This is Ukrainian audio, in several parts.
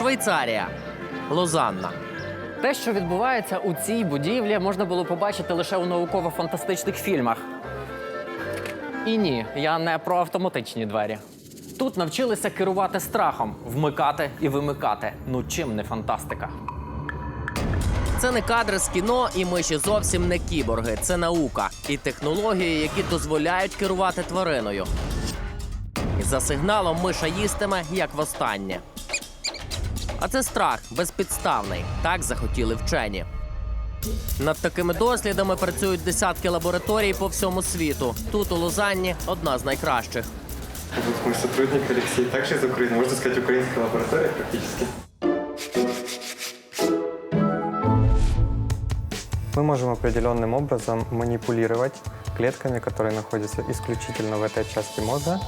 Швейцарія, Лозанна. Те, що відбувається у цій будівлі, можна було побачити лише у науково-фантастичних фільмах. І ні, я не про автоматичні двері. Тут навчилися керувати страхом, вмикати і вимикати. Ну чим не фантастика? Це не кадри з кіно, і миші зовсім не кіборги. Це наука і технології, які дозволяють керувати твариною. За сигналом миша їстиме, як востаннє. А це страх безпідставний. Так захотіли вчені. Над такими дослідами працюють десятки лабораторій по всьому світу. Тут у Лозанні одна з найкращих. Вот мой сотрудник Алексей, также из Украины, можно сказать, украинская лаборатория практически. Мы можем определенным образом манипулировать клетками, которые находятся исключительно в этой части мозга,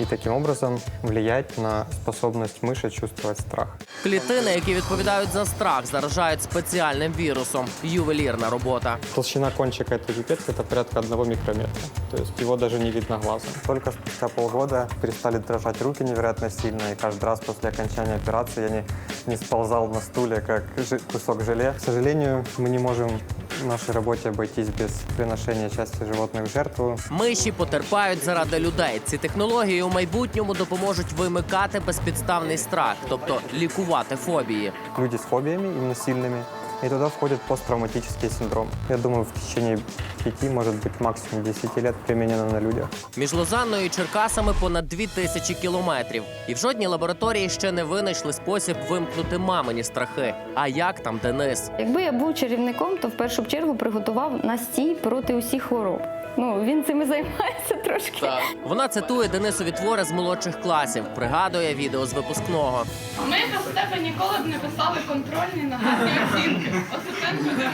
и таким образом влиять на способность мыши чувствовать страх. Клітини, які відповідають за страх, заражають спеціальним вірусом. Ювелірна робота. Толщина кончика этой пипетки это порядка одного микрометра. То есть его даже не видно глазом. Только спустя полгода перестали дрожать руки невероятно сильно. И каждый раз после окончания операции я не, не сползал на стуле, как жи- кусок желе. К сожалению, мы не можем в нашей работе обойтись без приношения части животных в жертву. Миші потерпають заради людей. Ці технології у майбутньому допоможуть вимикати безпідставний страх, тобто лікувати фобії. Люди с фобиями, именно сильными, и туда входит посттравматический синдром. Я думаю, в течение пяти, может быть, максимум 10 лет применено на людях. Між Лозанною і Черкасами понад дві тисячі кілометрів. І в жодній лабораторії ще не винайшли спосіб вимкнути мамині страхи. А як там Денис? Якби я був чарівником, то в першу чергу приготував настій проти усіх хвороб. Ну він цим і займається трошки. Вона цитує Денисові твори з молодших класів, пригадує відео з випускного. Ми без тебе ніколи б не писали контрольні на гарні оцінки. Осипенко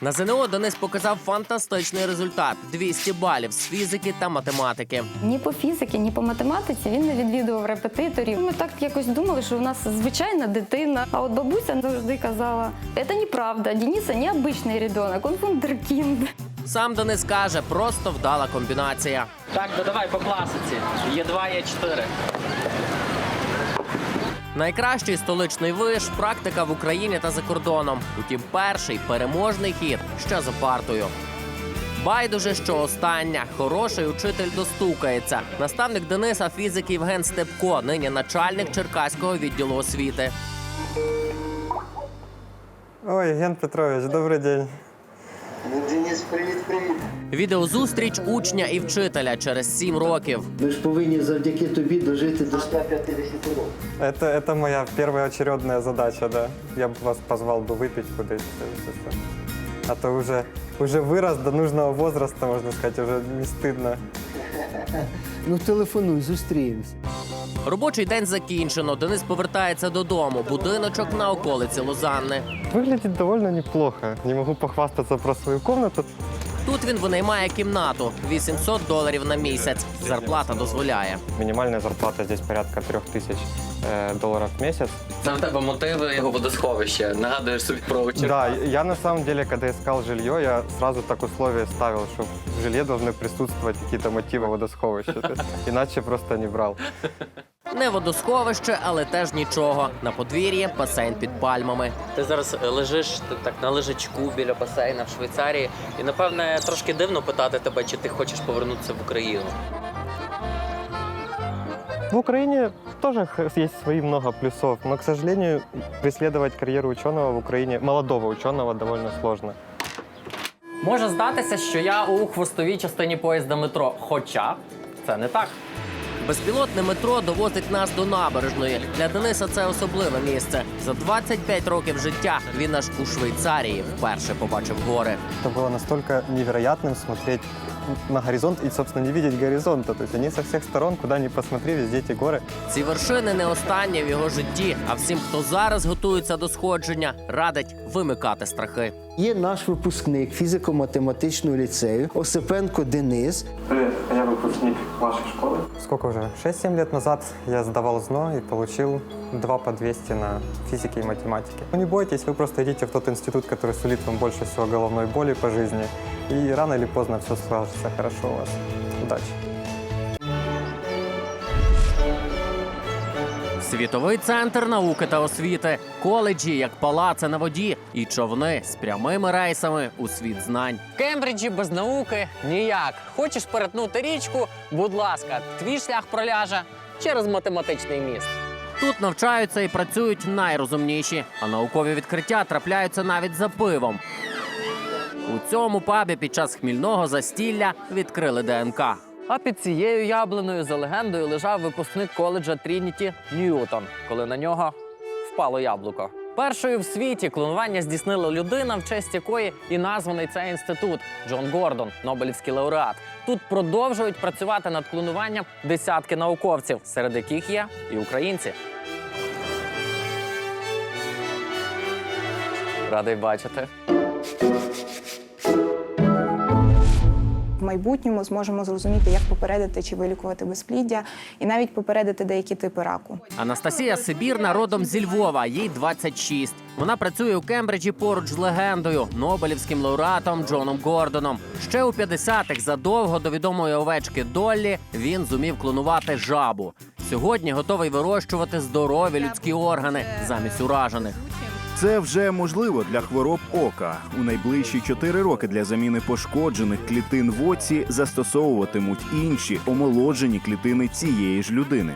На ЗНО Денис показав фантастичний результат: 200 балів з фізики та математики. Ні по фізиці, ні по математиці він не відвідував репетиторів. Ми так якось думали, що у нас звичайна дитина. А от бабуся завжди казала: це неправда. Дениса не обичний ребенок, він вундеркінд. Сам Денис каже, просто вдала комбінація. Так, додавай по класиці. Є 2, є 4. Найкращий столичний виш практика в Україні та за кордоном. Утім, перший переможний хід ще за партою. Байдуже, що остання хороший учитель достукається. Наставник Дениса фізик Євген Степко, нині начальник Черкаського відділу освіти. Ой, Евген Петрович, добрый день. Ну, Денис, привіт, привіт. Відеозустріч учня і вчителя через сім років. Ми ж повинні завдяки тобі дожити до 150 років. Это, это моя первая очередная задача, да. Я бы вас позвал бы выпить куда-то. это всё. А то уже, уже вырос до нужного возраста, можно сказать, уже не стыдно. Ну телефонуй, зустріємось. Робочий день закінчено. Денис повертається додому. Будиночок на околиці Лозанни. Виглядить доволі неплохо. Не можу похвастатися про свою комнату. Тут він винаймає кімнату 800 доларів на місяць. Зарплата дозволяє. Минимальная зарплата здесь порядка 3000 э, долларов в месяц. Це в тебе мотиви його водосховища. Нагадуєш собі про Да, я на самом деле, когда искал жилье, я сразу так условие ставил, что в жилье должны присутствовать какие-то мотивы водосховища. То есть Иначе просто не брал. Не водосховище, але теж нічого. На подвір'ї басейн під пальмами. Ти зараз е, лежиш так на лежачку біля басейна в Швейцарії, і напевне трошки дивно питати тебе, чи ти хочеш повернутися в Україну. В Украине тоже есть свои много плюсов, но, к сожалению, преследовать карьеру ученого в Украине, молодого ученого, довольно сложно. Може здатися, що я у хвостовій частині поїзда метро. Хоча це не так. Безпілотне метро довозить нас до набережної. Для Дениса це особливе місце. За 25 років життя він аж у Швейцарії вперше побачив гори. Это было настолько невероятным смотреть на горизонт и, собственно, не видеть горизонта. То есть они со всех сторон, куда ни посмотри, везде эти горы. Ці вершини не останні в його житті. А всім, хто зараз готується до сходження, радить вимикати страхи. Є наш випускник фізико-математичного ліцею Осипенко Денис. Привет, я выпускник вашей школы. Сколько уже? 6-7 лет назад я сдавал ЗНО и получил 2 по 200 на физике и математике. Ну не бойтесь, вы просто идите в тот институт, который сулит вам больше всего головной боли по жизни. И рано или поздно все сложится хорошо у вас. Удачи! Світовий центр науки та освіти, коледжі як палаци на воді і човни з прямими рейсами у світ знань. Кембриджі без науки ніяк. Хочеш перетнути річку? Будь ласка, твій шлях проляже через математичний міст. Тут навчаються і працюють найрозумніші, а наукові відкриття трапляються навіть за пивом. У цьому пабі під час хмільного застілля відкрили ДНК. А під цією яблуною за легендою лежав випускник коледжа Трініті Ньютон, коли на нього впало яблуко. Першою в світі клонування здійснила людина, в честь якої і названий цей інститут Джон Гордон, Нобелівський лауреат. Тут продовжують працювати над клонуванням десятки науковців, серед яких є і українці. Радий бачити. Майбутньому зможемо зрозуміти, як попередити чи вилікувати безпліддя, і навіть попередити деякі типи раку. Анастасія Сибірна родом зі Львова, їй 26. Вона працює у Кембриджі поруч з легендою, Нобелівським лауреатом Джоном Гордоном. Ще у 50-х, задовго до відомої овечки Доллі, він зумів клонувати жабу. Сьогодні готовий вирощувати здорові людські органи замість уражених. Це вже можливо для хвороб ока. У найближчі 4 роки для заміни пошкоджених клітин в оці застосовуватимуть інші омолоджені клітини цієї ж людини.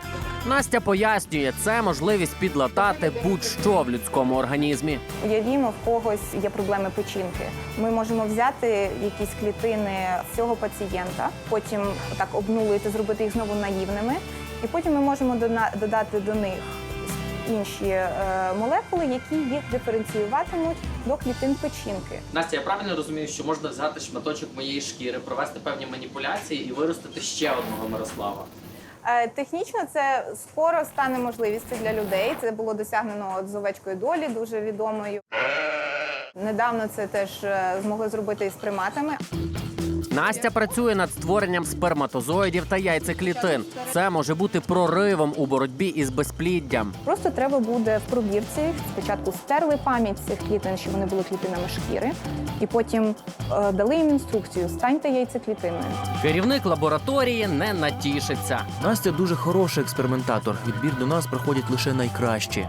Настя пояснює, це можливість підлатати будь-що в людському організмі. Уявімо, в когось є проблеми печінки. Ми можемо взяти якісь клітини цього пацієнта, потім так обнулити, зробити їх знову наївними, і потім ми можемо додати до них інші е, молекули, які їх диференціюватимуть до клітин печінки. Настя, я правильно розумію, що можна взяти шматочок моєї шкіри, провести певні маніпуляції і виростити ще одного Мирослава. Е, Технічно це скоро стане можливістю для людей. Це було досягнено от з овечкою долі, дуже відомою. Недавно це теж е, змогли зробити із приматами. Настя працює над створенням сперматозоїдів та яйцеклітин. Це може бути проривом у боротьбі із безпліддям. Просто треба буде в пробірці спочатку стерли пам'ять цих клітин, що вони були клітинами шкіри, і потім е, дали їм інструкцію станьте яйцеклітиною. Керівник лабораторії не натішиться. Настя дуже хороший експериментатор. Відбір до нас проходять лише найкращі.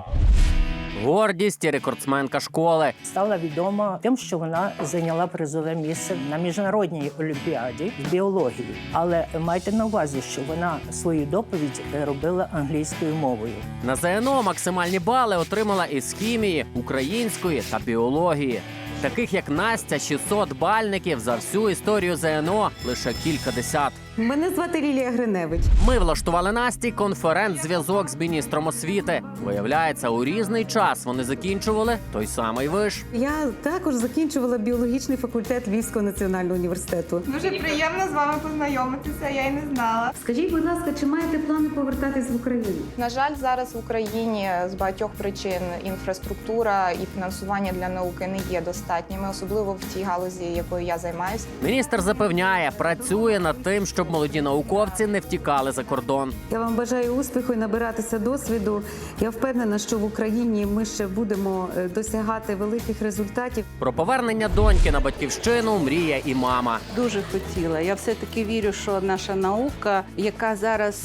Гордість і рекордсменка школи. стала відома тим, що вона зайняла призове місце на міжнародній олімпіаді з біології. Але майте на увазі, що вона свою доповідь робила англійською мовою. На ЗНО максимальні бали отримала із хімії, української та біології. Таких як Настя, 600 бальників за всю історію ЗНО лише кілька десят. Мене звати Лілія Гриневич. Ми влаштували Насті конференц-зв'язок з міністром освіти. Виявляється, у різний час вони закінчували той самий виш. Я також закінчувала біологічний факультет Львівського національного університету. Дуже приємно з вами познайомитися, я й не знала. Скажіть, будь ласка, чи маєте плани повертатись в Україну? На жаль, зараз в Україні з багатьох причин інфраструктура і фінансування для науки не є достатніми, особливо в тій галузі, якою я займаюся. Міністр запевняє, працює над тим, щоб молоді науковці не втікали за кордон. Я вам бажаю успіху і набиратися досвіду. Я впевнена, що в Україні ми ще будемо е, досягати великих результатів. Про повернення доньки на батьківщину мріє і мама. Дуже хотіла. Я все-таки вірю, що наша наука, яка зараз,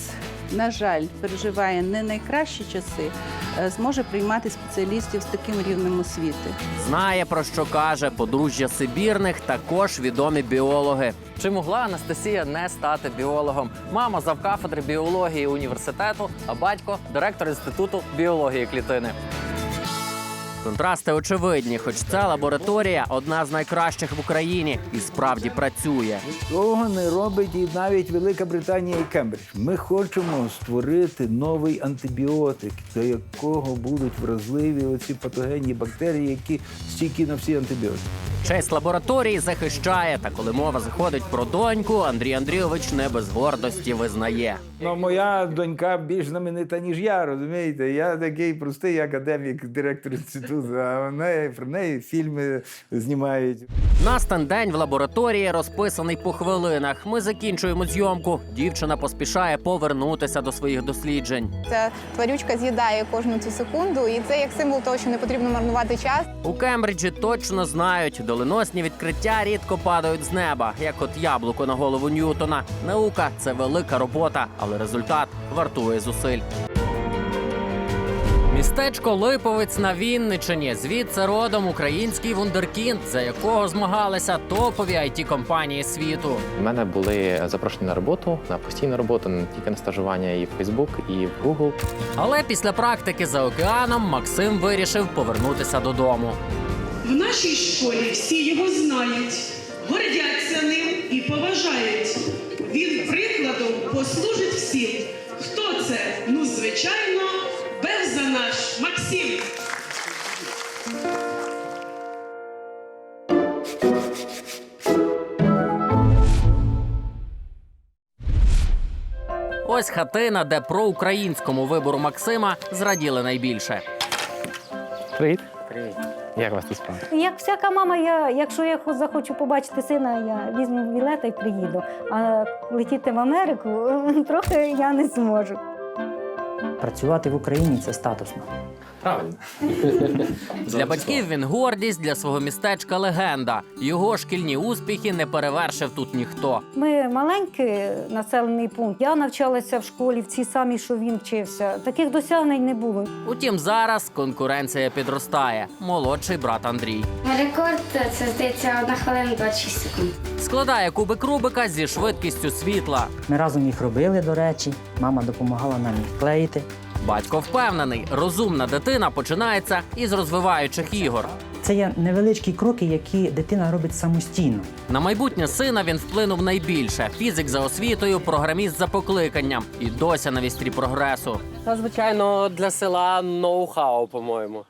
на жаль, переживає не найкращі часи, е, зможе приймати спеціалістів з таким рівнем освіти. Знає про що каже подружжя Сибірних, також відомі біологи. Чи могла Анастасія не стати біологом? Мама завкафедри біології університету, а батько директор інституту біології клітини. Контрасти очевидні, хоч ця лабораторія одна з найкращих в Україні і справді працює. Того не робить і навіть Велика Британія і Кембридж. Ми хочемо створити новий антибіотик, до якого будуть вразливі оці патогенні бактерії, які стійкі на всі антибіотики. Честь лабораторії захищає. Та коли мова заходить про доньку, Андрій Андрійович не без гордості визнає. Ну, моя донька більш знаменита, ніж я, розумієте? Я такий простий академік, директор інституту, а вона про неї фільми знімають. Настан день в лабораторії розписаний по хвилинах. Ми закінчуємо зйомку. Дівчина поспішає повернутися до своїх досліджень. Ця тварючка з'їдає кожну цю секунду, і це як символ того, що не потрібно марнувати час. У Кембриджі точно знають, доленосні відкриття рідко падають з неба, як от яблуко на голову Ньютона. Наука це велика робота, але результат вартує зусиль. Містечко Липовець на Вінничині. Звідси родом український вундеркінд, за якого змагалися топові it компанії світу. У мене були запрошені на роботу, на постійну роботу, не тільки на стажування і в Facebook, і в Google. Але після практики за океаном Максим вирішив повернутися додому. В нашій школі всі його знають, гордяться ним і поважають. Він прикладом послужить всім. Хто це? Ну, звичайно, Бевза наш Максим. Ось хатина, де проукраїнському вибору Максима зраділи найбільше. Привіт. Привіт. Як вас тут справа? Як всяка мама, я, якщо я хо- захочу побачити сина, я візьму білета і приїду. А летіти в Америку трохи я не зможу. Працювати в Україні це статусно. Правильно. Для батьків він гордість, для свого містечка легенда. Його шкільні успіхи не перевершив тут ніхто. Ми маленький населений пункт. Я навчалася в школі в цій самій, що він вчився. Таких досягнень не було. Утім, зараз конкуренція підростає. Молодший брат Андрій Рекорд це здається одна хвилина 26 секунд. складає кубик Рубика зі швидкістю світла. Ми разом їх робили, до речі. Мама допомагала нам їх клеїти. Батько впевнений, розумна дитина починається із розвиваючих ігор. Це є невеличкі кроки, які дитина робить самостійно. На майбутнє сина він вплинув найбільше: фізик за освітою, програміст за покликанням і досі на вістрі прогресу. Та, звичайно, для села ноу-хау, по-моєму.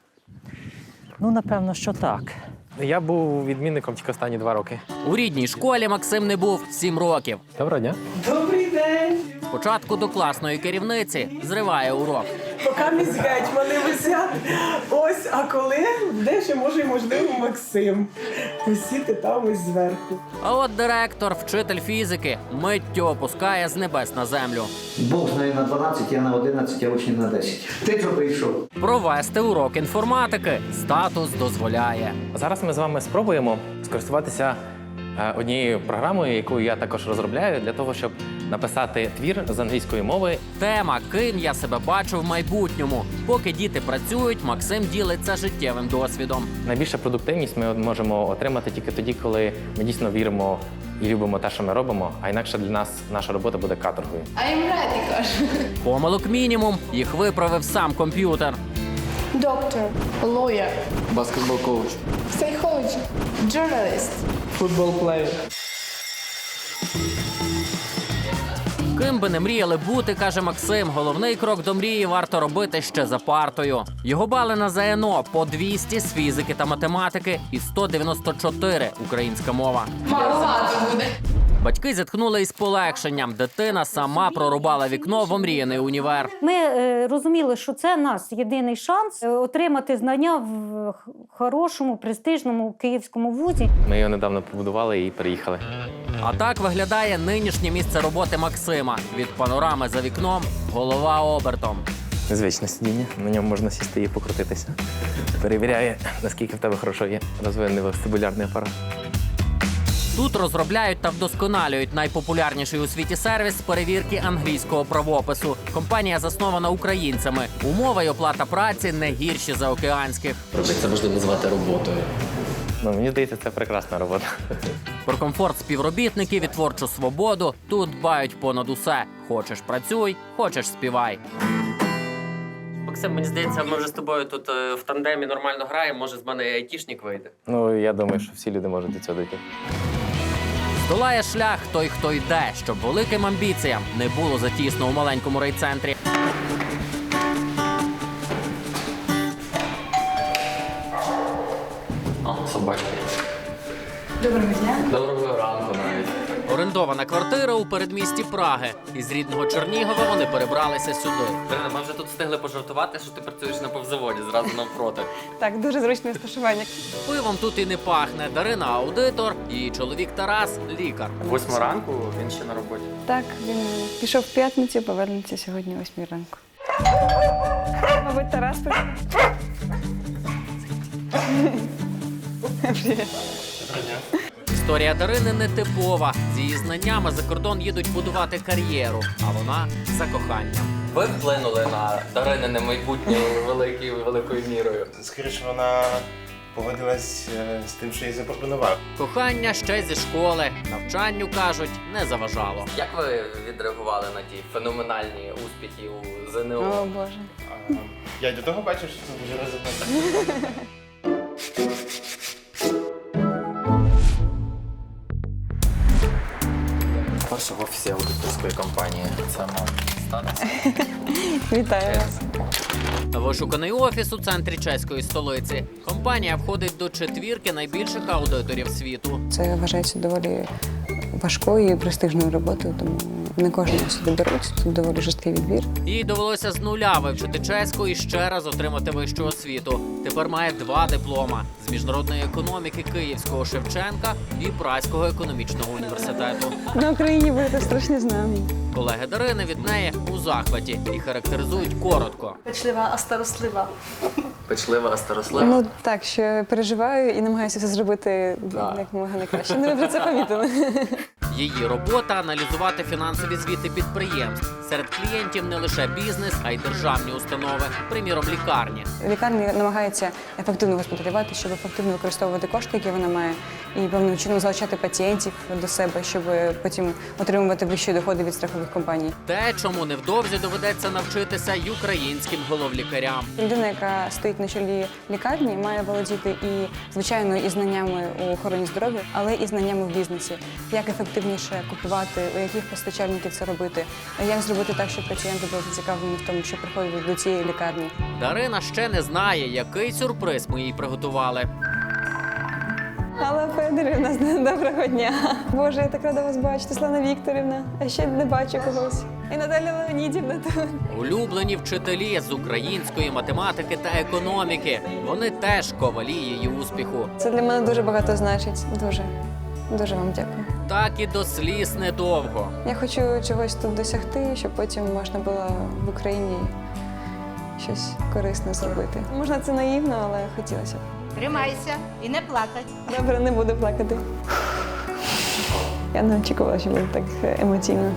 Ну, напевно, що так. Я був відмінником тільки останні два роки. У рідній школі Максим не був сім років. Доброго дня. День! Спочатку до класної керівниці зриває урок. Поки місь гетьмани висять. Ось, а коли де ще може, можливо, Максим. Висіти там ось зверху. А от директор, вчитель фізики, миттю опускає з небес на землю. Бог знає на 12, я на 11, а учні на 10. Ти що прийшов? Провести урок інформатики статус дозволяє. Зараз ми з вами спробуємо скористуватися однією програмою, яку я також розробляю, для того, щоб написати твір з англійської мови. Тема Ким я себе бачу в майбутньому. Поки діти працюють, Максим ділиться життєвим досвідом. Найбільша продуктивність ми можемо отримати тільки тоді, коли ми дійсно віримо і любимо те, що ми робимо. А інакше для нас наша робота буде каторгою. I'm ready, каже. Помилок мінімум, їх виправив сам комп'ютер. Доктор, lawyer, Баскетбол коуч. psychologist, journalist. Футбол плеєр. Ким би не мріяли бути, каже Максим. Головний крок до мрії варто робити ще за партою. Його бали на ЗНО по 200 з фізики та математики і 194 українська мова. Маловато буде. Батьки зітхнули із полегшенням. Дитина сама прорубала вікно в омріяний універ. Ми е, розуміли, що це нас єдиний шанс е, отримати знання в хорошому, престижному київському вузі. Ми його недавно побудували і переїхали. А так виглядає нинішнє місце роботи Максима. Від панорами за вікном голова обертом. Незвичне сидіння, на ньому можна сісти і покрутитися. Перевіряє, наскільки в тебе хорошо є розвинений вестибулярний апарат. Тут розробляють та вдосконалюють найпопулярніший у світі сервіс з перевірки англійського правопису. Компанія заснована українцями. Умова й оплата праці не гірші за океанських. Це можна назвати роботою. Ну, мені здається, це прекрасна робота. Про комфорт співробітників і творчу свободу тут дбають понад усе. Хочеш працюй, хочеш співай. Максим, мені здається, ми вже з тобою тут е, в тандемі нормально граємо. Може, з мене і айтішник вийде. Ну, я думаю, що всі люди можуть до цього дійти. Здолає шлях той, хто йде, щоб великим амбіціям не було затісно у маленькому райцентрі. О, собачки. Доброго дня. Доброго ранку навіть. Орендована квартира у передмісті Праги. Із рідного Чернігова вони перебралися сюди. Дарина, ми вже тут встигли пожартувати, що ти працюєш на повзаводі зразу навпроти. Так, дуже зручне розташування. Пивом тут і не пахне. Дарина аудитор, і чоловік Тарас лікар. Восьма ранку він ще на роботі. Так, він пішов в п'ятницю, повернеться сьогодні о 8 ранку. Мабуть, Тарас прийшов. Історія Історія Дарини не типова. З її знаннями за кордон їдуть будувати кар'єру, а вона за коханням. Ви вплинули на Даринине майбутнє великою великою мірою. Скоріше вона погодилась е, з тим, що їй запропонував. Кохання ще зі школи, навчанню кажуть, не заважало. Як ви відреагували на ті феноменальні успіхи у ЗНО? О Боже. Я до того бачив, що це дуже результат. Перше все офісі аудиторської компанії. Це мав статися. Вітаю вас. Вишуканий офіс у центрі чеської столиці. Компанія входить до четвірки найбільших аудиторів світу. Це вважається доволі важкою і престижною роботою, тому не кожного сюди беруть. Тут доволі жорсткий відбір. Їй довелося з нуля вивчити чеську і ще раз отримати вищу освіту. Тепер має два диплома з міжнародної економіки Київського Шевченка і Празького економічного університету. На Україні будете страшні знамі. Колеги Дарини від неї у захваті і характеризують коротко. Печлива, а старослива. Печлива, а старослива. Ну так, що переживаю і намагаюся все зробити як можна найкраще. Ну ви вже це помітили. Її робота аналізувати фінансові звіти підприємств. Серед клієнтів не лише бізнес, а й державні установи, приміром лікарні. Лікарні намагаються ефективно господарювати, щоб ефективно використовувати кошти, які вона має, і певним чином залучати пацієнтів до себе, щоб потім отримувати вищі доходи від страхових компаній. Те, чому невдовзі доведеться навчитися й українським головлікарям. Людина, яка стоїть на чолі лікарні, має володіти і звичайно і знаннями у охороні здоров'я, але і знаннями в бізнесі. Як ефективніше купувати, у яких постачальників це робити, як зробити так, щоб пацієнти були зацікавлені в тому, що приходять до цієї лікарні. Дарина ще не знає, який сюрприз ми їй приготували. Алла Федорівна, доброго дня. Боже, я так рада вас бачити, Слана Вікторівна. А ще не бачу когось. І Наталя Леонідівна тут. Улюблені вчителі з української математики та економіки. Вони теж ковалі її успіху. Це для мене дуже багато значить. Дуже. Дуже вам дякую. Так і до сліз недовго. Я хочу чогось тут досягти, щоб потім можна було в Україні щось корисне зробити. Можна це наївно, але хотілося б. Тримайся і не плакать. Добре, не буду плакати. Я не очікувала, що буде так емоційно.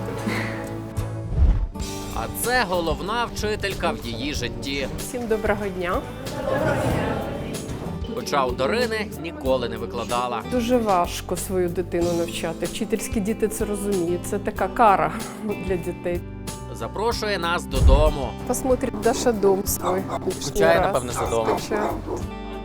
А це головна вчителька в її житті. Всім доброго дня. Хоча у Дарини ніколи не викладала. Дуже важко свою дитину навчати. Вчительські діти це розуміють. Це така кара для дітей. Запрошує нас додому. Посмотрим Даша дом свій. Скучає, напевне, за домом. Скучає.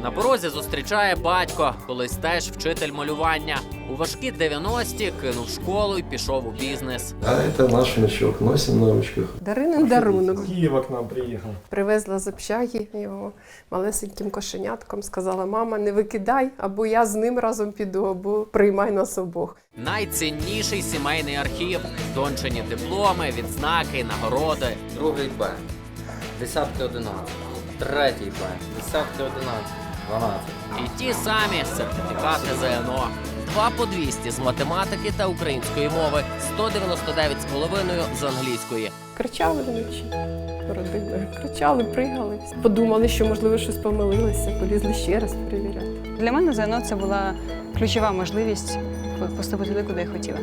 На порозі зустрічає батько, колись теж вчитель малювання. У важкі 90-ті кинув школу і пішов у бізнес. А это наш мячок, носим на ручках. Даринин дарунок. Киева к нам приехал. Привезла з общаги його малесеньким кошенятком. Сказала: мама, не викидай, або я з ним разом піду, або приймай нас обох. Найцінніший сімейний архів, дончені дипломи, відзнаки, нагороди. Другий Б, десятки одинадцять, третій Б, десятки одинадцять, дванадцять. І ті самі сертифікати ЗНО. Два по 200 з математики та української мови, 199,5 з половиною з англійської. Кричали вночі. Родиною. Кричали, пригали. Подумали, що можливо щось помилилися, полізли ще раз перевіряти. Для мене ЗНО це була ключова можливість поступити туди, куди я хотіла.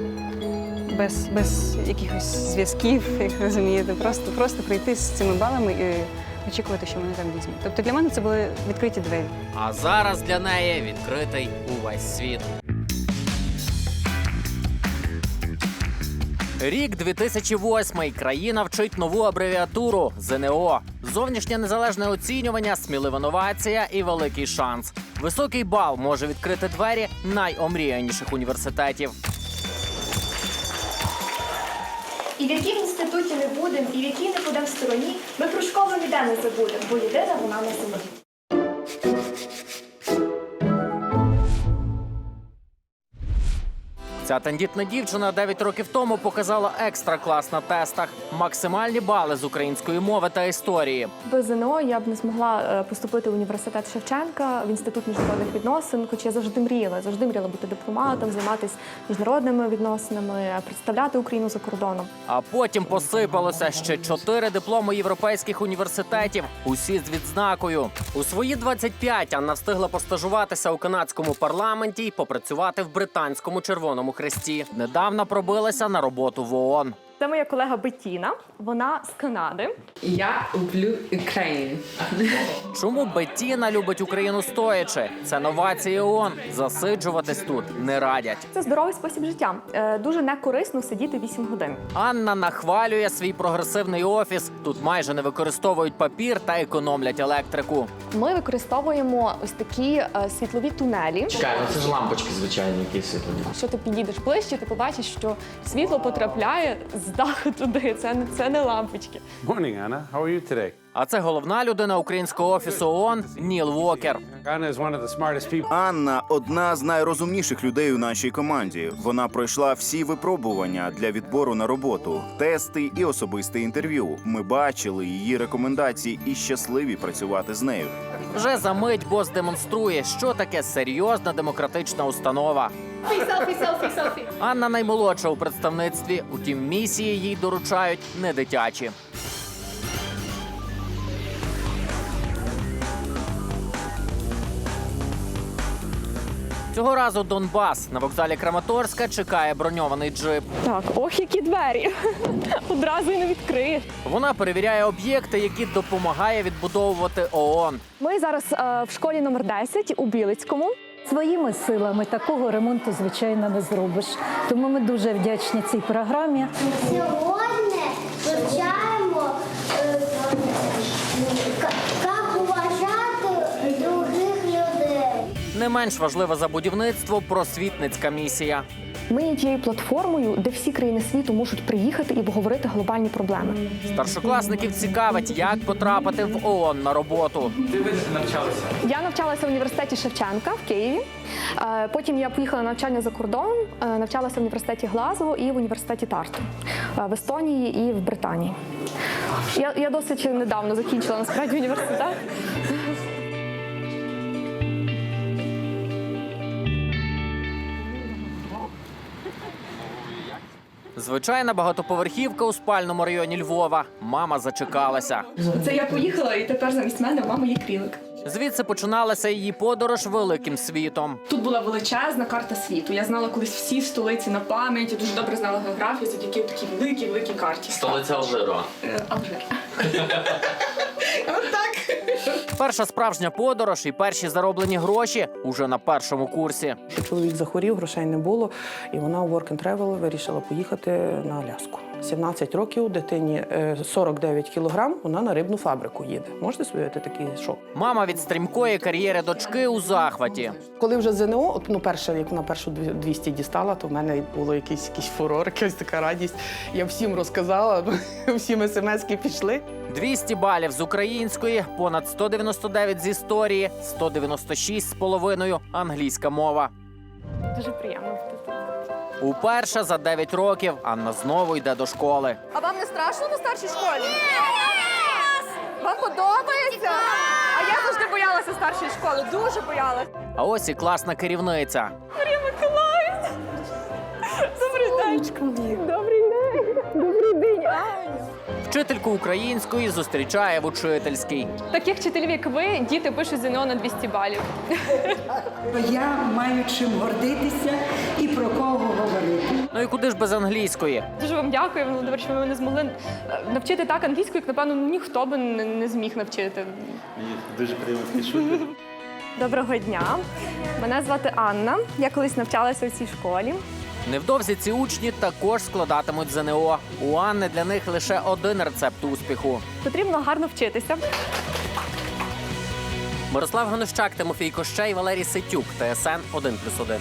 Без, без якихось зв'язків, як розумієте, просто, просто прийти з цими балами і очікувати, що мене там візьмуть. Тобто для мене це були відкриті двері. А зараз для неї відкритий увесь світ. Рік 2008. Країна вчить нову абревіатуру ЗНО. Зовнішнє незалежне оцінювання, смілива новація і великий шанс. Високий бал може відкрити двері найомріяніших університетів. І в якій інституті не будемо, і в якій не будемо стороні, ми школу ніде не забудемо, бо єдина вона на землі. Ця тендітна дівчина 9 років тому показала екстра клас на тестах, максимальні бали з української мови та історії. Без ЗНО я б не змогла е, поступити в університет Шевченка в інститут міжнародних відносин, хоч я завжди мріяла, завжди мріяла бути дипломатом, займатися міжнародними відносинами, представляти Україну за кордоном. А потім посипалося ще чотири дипломи європейських університетів, усі з відзнакою. У свої 25 Анна встигла постажуватися у канадському парламенті і попрацювати в британському Червоному Хресті. Недавно пробилася на роботу в ООН. Це моя колега Бетіна. Вона з Канади. Я люблю Україну. Чому Беттіна любить Україну стоячи? Це новації ООН. Засиджуватись тут не радять. Це здоровий спосіб життя. Е, Дуже некорисно сидіти 8 годин. Анна нахвалює свій прогресивний офіс. Тут майже не використовують папір та економлять електрику. Ми використовуємо ось такі е, світлові тунелі. Чекай, ну це ж лампочки звичайні, які світлові. Якщо ти підійдеш ближче, ти побачиш, що світло потрапляє з даху туди. Це не це не лампочки. Morning, Anna. How are you today? А це головна людина українського офісу ООН Ніл Вокер. Anna is one of the smartest people. Анна одна з найрозумніших людей у нашій команді. Вона пройшла всі випробування для відбору на роботу, тести і особисте інтерв'ю. Ми бачили її рекомендації і щасливі працювати з нею. Вже за мить бос демонструє, що таке серйозна демократична установа. Селфі, селфі, селфі. Анна наймолодша у представництві, утім, місії їй доручають не дитячі. Цього разу Донбас на вокзалі Краматорська чекає броньований джип. Так, ох, які двері. Одразу і не відкриєш. Вона перевіряє об'єкти, які допомагає відбудовувати ООН. Ми зараз е, в школі номер 10 у Білицькому. Своїми силами такого ремонту, звичайно, не зробиш. Тому ми дуже вдячні цій програмі. Сьогодні вивчаємо, е, к- як уважати других людей. Не менш важлива за будівництво просвітницька місія. Ми є тією платформою, де всі країни світу можуть приїхати і обговорити глобальні проблеми. Старшокласників цікавить, як потрапити в ООН на роботу. Де ви навчалися? Я навчалася в університеті Шевченка в Києві. Е, Потім я поїхала на навчання за кордон, е, навчалася в університеті Глазго і в університеті Тарту е, в Естонії і в Британії. Я, я досить недавно закінчила насправді університет. Звичайна багатоповерхівка у спальному районі Львова. Мама зачекалася. Це я поїхала, і тепер замість мене у мами є крілик. Звідси починалася її подорож великим світом. Тут була величезна карта світу. Я знала колись всі столиці на пам'ять, я дуже добре знала географію завдяки такій великій великій карті. Столиця Алжиру. Е, Алжир. Перша справжня подорож і перші зароблені гроші уже на першому курсі. Чоловік захворів, грошей не було, і вона у Work and Travel вирішила поїхати на Аляску. 17 років, дитині е, 49 кілограм, вона на рибну фабрику їде. Можете собі такий шок? Мама від стрімкої кар'єри дочки у захваті. Коли вже ЗНО, ну перше, як вона першу дві- 200 дістала, то в мене було якийсь, якийсь фурор, якась така радість. Я всім розказала, всім смски пішли. 200 балів з української, понад 199 з історії, 196 з половиною англійська мова. Дуже приємно. Уперше за 9 років Анна знову йде до школи. А вам не страшно на старшій школі? Вам подобається? А я завжди боялася старшої школи, дуже боялася. А ось і класна керівниця. Марія Миколаївна! Добрий день! Добрий день! Вчительку української зустрічає в учительській. Таких вчителів, як ви, діти пишуть ЗНО на 200 балів. Я маю чим гордитися і про кого говорити. Ну і куди ж без англійської? Дуже вам дякую, Володимир, що ви мене змогли навчити так англійську, як, напевно, ніхто би не, не зміг навчити. Дуже приємно такі. Доброго дня. Мене звати Анна. Я колись навчалася у цій школі. Невдовзі ці учні також складатимуть ЗНО. У Анни для них лише один рецепт успіху. Потрібно гарно вчитися. Мирослав Гонощак, Тимофій Кощей, Валерій Ситюк, ТСН 1+,1.